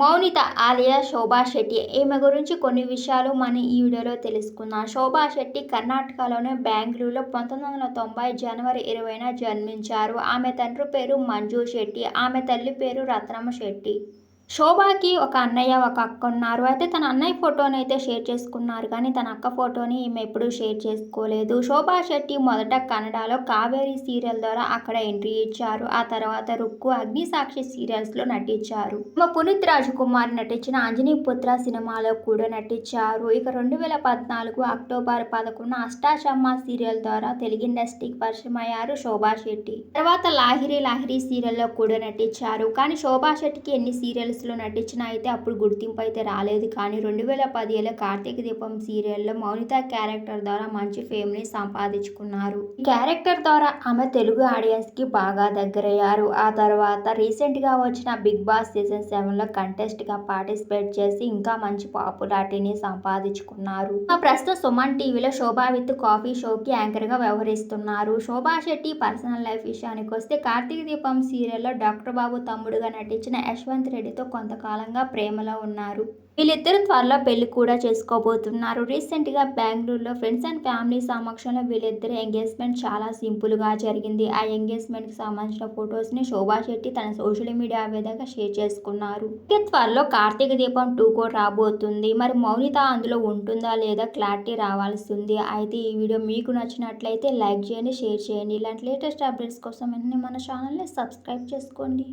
మౌనిత ఆలియా శోభా శెట్టి. ఈమె గురించి కొన్ని విషయాలు మనం ఈ వీడియోలో తెలుసుకుందాం. శోభా శెట్టి కర్ణాటకలోని బెంగళూరులో పంతొమ్మిది వందల తొంభై జనవరి ఇరవైన జన్మించారు. ఆమె తండ్రి పేరు మంజు శెట్టి. ఆమె తల్లి పేరు రత్నమ్మ శెట్టి. శోభాకి ఒక అన్నయ్య ఒక అక్క ఉన్నారు. అయితే తన అన్నయ్య ఫోటోని అయితే షేర్ చేసుకున్నారు. కానీ తన అక్క ఫోటోని ఈమె ఎప్పుడూ షేర్ చేసుకోలేదు. శోభా శెట్టి మొదట కన్నడలో కావేరి సీరియల్ ద్వారా అక్కడ ఎంట్రీ ఇచ్చారు. ఆ తర్వాత రుక్కు అగ్నిసాక్షి సీరియల్స్లో నటించారు. మా పునీత్ రాజకుమార్ నటించిన అంజనీ పుత్ర సినిమాలో కూడా నటించారు. ఇక రెండు వేల పద్నాలుగు అక్టోబర్ పదకొండున అష్టాచమ్మ సీరియల్ ద్వారా తెలుగు ఇండస్ట్రీకి పరిచయం అయ్యారు శోభా శెట్టి. తర్వాత లాహిరి లాహిరి సీరియల్లో కూడా నటించారు. కానీ శోభా శెట్టికి ఎన్ని సీరియల్స్ సీరియల్స్లో నటించినా అయితే అప్పుడు గుర్తింపు అయితే రాలేదు. కానీ రెండు వేల పదిహేలో కార్తీక దీపం సీరియల్లో మౌనిత క్యారెక్టర్ ద్వారా మంచి ఫేమ్ని సంపాదించుకున్నారు. ఈ క్యారెక్టర్ ద్వారా ఆమె తెలుగు ఆడియన్స్కి బాగా దగ్గరయ్యారు. ఆ తర్వాత రీసెంట్గా వచ్చిన బిగ్ బాస్ సీజన్ సెవెన్లో కంటెస్ట్గా పార్టిసిపేట్ చేసి ఇంకా మంచి పాపులారిటీని సంపాదించుకున్నారు. ఆ ప్రస్తుతం సుమన్ టీవీలో శోభా విత్ కాఫీ షోకి యాంకర్గా వ్యవహరిస్తున్నారు. శోభా శెట్టి పర్సనల్ లైఫ్ విషయానికి వస్తే కార్తీక దీపం సీరియల్లో డాక్టర్ బాబు తమ్ముడుగా నటించిన యశ్వంత్ రెడ్డితో కొంతకాలంగా ప్రేమలో ఉన్నారు. వీళ్ళిద్దరు త్వరలో పెళ్ళి కూడా చేసుకోబోతున్నారు. రీసెంట్గా బెంగళూరులో ఫ్రెండ్స్ అండ్ ఫ్యామిలీ సమక్షంలో వీళ్ళిద్దరి ఎంగేజ్మెంట్ చాలా సింపుల్గా జరిగింది. ఆ ఎంగేజ్మెంట్కి సంబంధించిన ఫొటోస్ని శోభా శెట్టి తన సోషల్ మీడియా వేదికగా షేర్ చేసుకున్నారు. త్వరలో కార్తీక దీపం టూ కూడా రాబోతుంది. మరి మౌనిత అందులో ఉంటుందా లేదా క్లారిటీ రావాల్సి ఉంది అయితే ఈ వీడియో మీకు నచ్చినట్లయితే లైక్ చేయండి షేర్ చేయండి. ఇలాంటి లేటెస్ట్ అప్డేట్స్ కోసం వెంటనే మన ఛానల్ని సబ్స్క్రైబ్ చేసుకోండి.